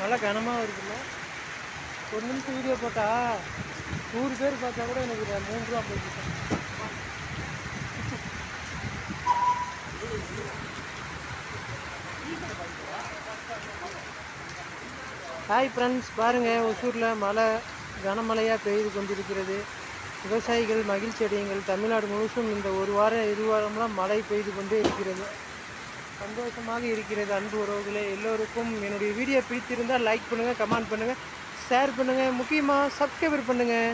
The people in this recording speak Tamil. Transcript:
நல்லா கனமாக இருக்குல்ல ஒரு நிமிஷம் வீடியோ போட்டா நூறு பேர் பார்த்தா கூட எனக்கு ஒரு மூணு ரூபா போயிடுச்சு ஹாய் ஃப்ரெண்ட்ஸ் பாருங்கள் ஒசூரில் மழை கனமழையாக பெய்து கொண்டிருக்கிறது. விவசாயிகள் மகிழ்ச்சி அடையுங்கள். தமிழ்நாடு முழுசும் இந்த ஒரு வாரம் இரு வாரம்லாம் மழை பெய்து கொண்டே இருக்கிறது. சந்தோஷமாக இருக்கிறது அன்பு உறவுகளே எல்லோருக்கும் என்னுடைய வீடியோ பிடித்திருந்தால் லைக் பண்ணுங்கள் கமெண்ட் பண்ணுங்கள் ஷேர் பண்ணுங்கள் முக்கியமாக சப்ஸ்கிரைபர் பண்ணுங்கள்